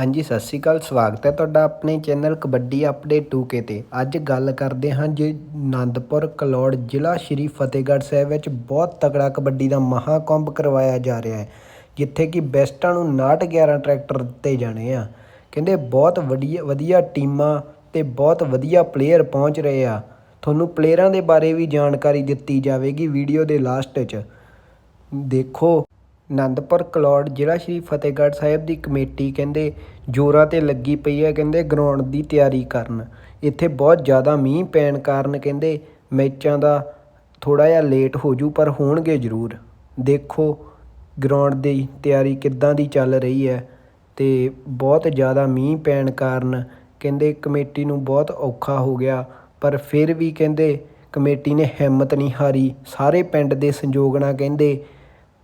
ਹਾਂਜੀ, ਸਤਿ ਸ਼੍ਰੀ ਅਕਾਲ। ਸਵਾਗਤ ਹੈ ਤੁਹਾਡਾ ਆਪਣੇ ਚੈਨਲ ਕਬੱਡੀ ਅਪਡੇਟ 2K ਤੇ। ਅੱਜ ਗੱਲ ਕਰਦੇ ਹਾਂ ਜੀ ਆਨੰਦਪੁਰ ਕਲੌੜ ਜ਼ਿਲ੍ਹਾ ਸ਼੍ਰੀ ਫਤਿਹਗੜ੍ਹ ਸਾਹਿਬ ਵਿੱਚ ਬਹੁਤ ਤਕੜਾ ਕਬੱਡੀ ਦਾ ਮਹਾਕੁੰਭ ਕਰਵਾਇਆ ਜਾ ਰਿਹਾ ਹੈ, ਜਿੱਥੇ ਕਿ ਬੈਸਟਾਂ ਨੂੰ 69 11 ਟਰੈਕਟਰ ਦਿੱਤੇ ਜਾਣੇ ਆ। ਕਹਿੰਦੇ ਬਹੁਤ ਵਧੀਆ ਵਧੀਆ ਟੀਮਾਂ ਤੇ ਬਹੁਤ ਵਧੀਆ ਪਲੇਅਰ ਪਹੁੰਚ ਰਹੇ ਆ। ਤੁਹਾਨੂੰ ਪਲੇਅਰਾਂ ਦੇ ਬਾਰੇ ਵੀ ਜਾਣਕਾਰੀ ਦਿੱਤੀ ਜਾਵੇਗੀ ਵੀਡੀਓ ਦੇ ਲਾਸਟ 'ਚ। ਦੇਖੋ ਆਨੰਦਪੁਰ ਕਲੌੜ ਜ਼ਿਲ੍ਹਾ ਸ਼੍ਰੀ ਫਤਿਹਗੜ੍ਹ ਸਾਹਿਬ ਦੀ ਕਮੇਟੀ ਕਹਿੰਦੇ, ਜੋਰਾਂ ਤੇ ਲੱਗੀ ਪਈ ਹੈ, ਕਹਿੰਦੇ ਗਰਾਊਂਡ ਦੀ ਤਿਆਰੀ ਕਰਨ। ਇੱਥੇ ਬਹੁਤ ਜ਼ਿਆਦਾ ਮੀਂਹ ਪੈਣ ਕਾਰਨ ਕਹਿੰਦੇ, ਮੈਚਾਂ ਦਾ ਥੋੜਾ ਜਿਹਾ ਲੇਟ ਹੋ ਜੂ, ਪਰ ਹੋਣਗੇ ਜ਼ਰੂਰ। ਦੇਖੋ ਗਰਾਊਂਡ ਦੀ ਤਿਆਰੀ ਕਿੱਦਾਂ ਦੀ ਚੱਲ ਰਹੀ ਹੈ ਤੇ ਬਹੁਤ ਜ਼ਿਆਦਾ ਮੀਂਹ ਪੈਣ ਕਾਰਨ ਕਹਿੰਦੇ, ਕਮੇਟੀ ਨੂੰ ਬਹੁਤ ਔਖਾ ਹੋ ਗਿਆ। ਪਰ ਫਿਰ ਵੀ ਕਹਿੰਦੇ, ਕਮੇਟੀ ਨੇ ਹਿੰਮਤ ਨਹੀਂ ਹਾਰੀ। ਸਾਰੇ ਪਿੰਡ ਦੇ ਸੰਯੋਗ ਨਾਲ ਕਹਿੰਦੇ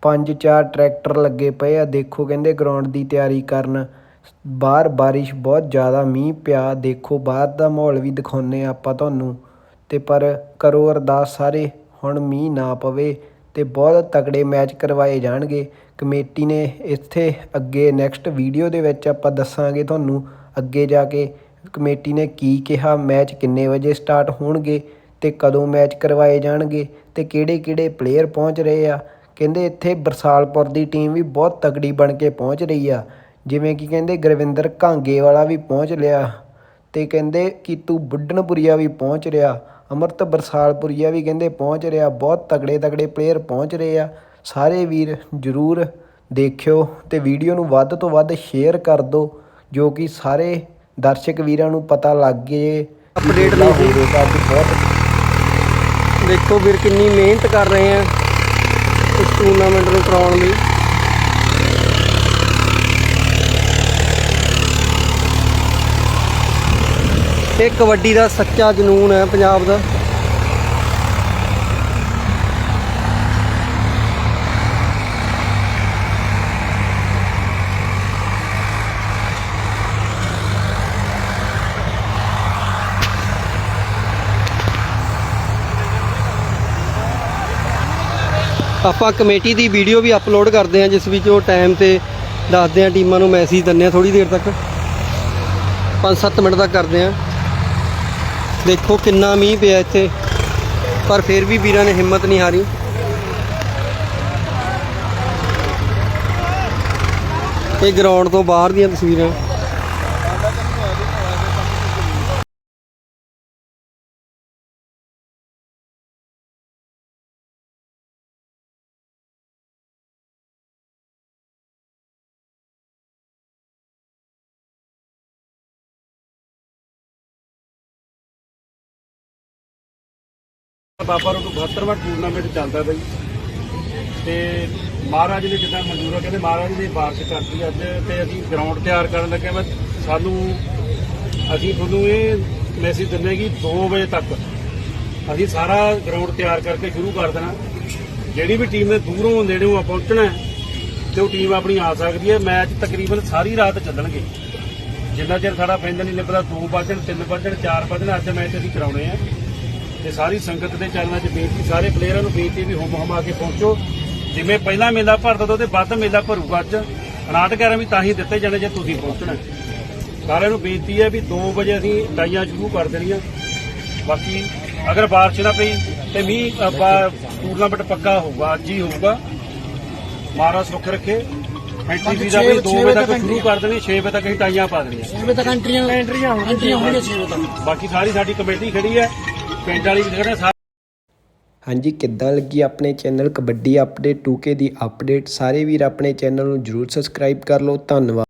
ਪੰਜ ਚਾਰ ਟਰੈਕਟਰ ਲੱਗੇ ਪਏ ਆ। ਦੇਖੋ ਕਹਿੰਦੇ ਗਰਾਊਂਡ ਦੀ ਤਿਆਰੀ ਕਰਨ। ਬਾਹਰ ਬਾਰਿਸ਼ ਬਹੁਤ ਜ਼ਿਆਦਾ, ਮੀਂਹ ਪਿਆ। ਦੇਖੋ ਬਾਹਰ ਦਾ ਮਾਹੌਲ ਵੀ ਦਿਖਾਉਂਦੇ ਆ ਆਪਾਂ ਤੁਹਾਨੂੰ। ਤੇ ਪਰ ਕਰੋ ਅਰਦਾਸ ਸਾਰੇ, ਹੁਣ ਮੀਂਹ ਨਾ ਪਵੇ ਤੇ ਬਹੁਤ ਤਕੜੇ ਮੈਚ ਕਰਵਾਏ ਜਾਣਗੇ। ਕਮੇਟੀ ਨੇ ਇੱਥੇ ਅੱਗੇ ਨੈਕਸਟ ਵੀਡੀਓ ਦੇ ਵਿੱਚ ਆਪਾਂ ਦੱਸਾਂਗੇ ਤੁਹਾਨੂੰ ਅੱਗੇ ਜਾ ਕੇ ਕਮੇਟੀ ਨੇ ਕੀ ਕਿਹਾ, ਮੈਚ ਕਿੰਨੇ ਵਜੇ ਸਟਾਰਟ ਹੋਣਗੇ ਤੇ ਕਦੋਂ ਮੈਚ ਕਰਵਾਏ ਜਾਣਗੇ ਤੇ ਕਿਹੜੇ ਕਿਹੜੇ ਪਲੇਅਰ ਪਹੁੰਚ ਰਹੇ ਆ। ਕਹਿੰਦੇ ਇੱਥੇ ਬਰਸਾਲਪੁਰ ਦੀ ਟੀਮ ਵੀ ਬਹੁਤ ਤਗੜੀ ਬਣ ਕੇ ਪਹੁੰਚ ਰਹੀ ਆ। ਜਿਵੇਂ ਕਿ ਕਹਿੰਦੇ ਗੁਰਵਿੰਦਰ ਘਾਂਗੇ ਵਾਲਾ ਵੀ ਪਹੁੰਚ ਲਿਆ ਤੇ ਕਹਿੰਦੇ ਕੀਤੂ ਬੁੱਢਣਪੁਰੀਆ ਵੀ ਪਹੁੰਚ ਰਿਹਾ। ਅਮਰਤ ਬਰਸਾਲਪੁਰੀਆ ਵੀ ਕਹਿੰਦੇ ਪਹੁੰਚ ਰਿਹਾ। ਬਹੁਤ ਤਗੜੇ ਤਗੜੇ ਪਲੇਅਰ ਪਹੁੰਚ ਰਹੇ ਆ। ਸਾਰੇ ਵੀਰ ਜਰੂਰ ਦੇਖਿਓ ਤੇ ਵੀਡੀਓ ਨੂੰ ਵੱਧ ਤੋਂ ਵੱਧ ਸ਼ੇਅਰ ਕਰ ਦਿਓ ਜੋ ਕਿ ਸਾਰੇ ਦਰਸ਼ਕ ਵੀਰਾਂ ਨੂੰ ਪਤਾ ਲੱਗ ਅਪਡੇਟ ਲਈ। ਬਹੁਤ ਦੇਖੋ ਵੀਰ ਕਿੰਨੀ ਮਿਹਨਤ ਕਰ ਰਹੇ ਆ। ਇਸ ਟੂਰਨਾਮੈਂਟ ਨੂੰ ਕਰਾਉਣ ਲਈ। ਇਹ ਕਬੱਡੀ ਦਾ ਸੱਚਾ ਜਨੂਨ ਹੈ ਪੰਜਾਬ ਦਾ। ਆਪਾਂ ਕਮੇਟੀ ਦੀ ਵੀਡੀਓ ਵੀ ਅਪਲੋਡ ਕਰਦੇ ਹਾਂ, ਜਿਸ ਵਿੱਚ ਉਹ ਟਾਈਮ ਤੇ ਦੱਸਦੇ ਹਾਂ, ਟੀਮਾਂ ਨੂੰ ਮੈਸੇਜ ਦਿੰਦੇ ਹਾਂ ਥੋੜੀ ਦੇਰ ਤੱਕ। 5-7 ਮਿੰਟ ਤੱਕ ਕਰਦੇ ਹਾਂ। ਦੇਖੋ ਕਿੰਨਾ ਮੀਂਹ ਪਿਆ ਇੱਥੇ, ਪਰ ਫਿਰ ਵੀ ਵੀਰਾਂ ਨੇ ਹਿੰਮਤ ਨਹੀਂ ਹਾਰੀ। ਇਹ ਗਰਾਊਂਡ ਤੋਂ ਬਾਹਰ ਦੀਆਂ ਤਸਵੀਰਾਂ। ਬਾਬਾ ਰੋਡ 72ਵਾਂ ਟੂਰਨਾਮੈਂਟ ਚੱਲਦਾ ਬਈ ਤੇ ਮਹਾਰਾਜ ਨੇ ਜਿੱਦਾਂ ਮਨਜ਼ੂਰ ਕਹਿੰਦੇ ਮਹਾਰਾਜ ਨੇ ਬਾਰਿਸ਼ ਕਰਤੀ ਅੱਜ ਤੇ ਅਸੀਂ ਗਰਾਊਂਡ ਤਿਆਰ ਕਰਨ ਲੱਗੇ ਮੈਂ ਸਾਨੂੰ ਅਸੀਂ ਤੁਹਾਨੂੰ ਇਹ ਮੈਸੇਜ ਦਿੰਦੇ ਕਿ 2 ਵਜੇ ਤੱਕ ਅਸੀਂ ਸਾਰਾ ਗਰਾਊਂਡ ਤਿਆਰ ਕਰਕੇ ਸ਼ੁਰੂ ਕਰ ਦੇਣਾ। ਜਿਹੜੀ ਵੀ ਟੀਮ ਨੇ ਦੂਰੋਂ ਨੇੜੇੋਂ ਪਹੁੰਚਣਾ ਹੈ, ਤੇ ਉਹ ਟੀਮ ਆਪਣੀ ਆ ਸਕਦੀ ਹੈ। ਮੈਚ ਤਕਰੀਬਨ ਸਾਰੀ ਰਾਤ ਚੱਲਣਗੇ। ਜਿੰਨਾ ਚਿਰ ਸਾਡਾ ਫਾਈਨਲ ਨਹੀਂ ਨਿਕਲਦਾ 2 ਵਜਣ 3 ਵਜਣ 4 ਵਜਣ ਅੱਜ ਮੈਚ ਅਸੀਂ ਕਰਾਉਣੇ ਆ। ਤੇ ਸਾਰੀ ਸੰਗਤ ਦੇ ਚਰਨਾਂ 'ਚ ਬੇਨਤੀ ਸਾਰੇ ਪਲੇਅਰਾਂ ਨੂੰ ਬੇਨਤੀ ਵੀ ਹੁਮ ਹੁਮਾ ਕੇ ਪਹੁੰਚੋ। ਜਿਵੇਂ ਪਹਿਲਾ ਮੇਲਾ ਭਰਦਾ ਤਾਂ ਉਹਦੇ ਵੱਧ ਮੇਲਾ ਭਰੂਗਾ ਅੱਜ। 59 ਗਿਆਰਾਂ ਵੀ ਤਾਂ ਹੀ ਦਿੱਤੇ ਜਾਣੇ ਜੇ ਤੁਸੀਂ ਪਹੁੰਚਣਾ। ਸਾਰਿਆਂ ਨੂੰ ਬੇਨਤੀ ਹੈ ਵੀ 2 ਵਜੇ ਅਸੀਂ ਟਾਈਆਂ ਸ਼ੁਰੂ ਕਰ ਦੇਣੀਆਂ। ਬਾਕੀ ਅਗਰ ਬਾਰਿਸ਼ ਨਾ ਪਈ ਤੇ ਮੀਂਹ ਆਪਾਂ ਟੂਰਨਾਮੈਂਟ ਪੱਕਾ ਹੋਊਗਾ ਅੱਜ ਹੀ ਹੋਊਗਾ। ਮਹਾਰਾਜ ਸੁੱਖ ਰੱਖੇ। ਐਂਟਰੀ ਵੀਜ਼ਾ ਵੀ 2 ਵਜੇ ਤੱਕ ਸ਼ੁਰੂ ਕਰ ਦੇਣੀ 6 ਵਜੇ ਤੱਕ ਅਸੀਂ ਟਾਈਆਂ ਪਾ ਦੇਣੀਆਂ। ਛੇ ਵਜੇ ਤੱਕ ਐਂਟਰੀਆਂ ਐਂਟਰੀਆਂ ਹੋਣਗੀਆਂ ਛੇ ਵਜੇ ਤੱਕ। ਬਾਕੀ ਸਾਰੀ ਸਾਡੀ ਕਮੇਟੀ ਖੜੀ ਹੈ। ਪਿੰਡ ਵਾਲੀ ਵੀ ਖੜੇ ਹਾਂਜੀ, ਕਿੱਦਾਂ ਲੱਗੀ ਆਪਣੇ ਚੈਨਲ? ਕਬੱਡੀ ਅਪਡੇਟ 2K ਦੀ ਅਪਡੇਟ ਸਾਰੇ ਵੀਰ ਆਪਣੇ ਚੈਨਲ ਨੂੰ ਜਰੂਰ ਸਬਸਕ੍ਰਾਈਬ ਕਰ ਲਓ। ਧੰਨਵਾਦ।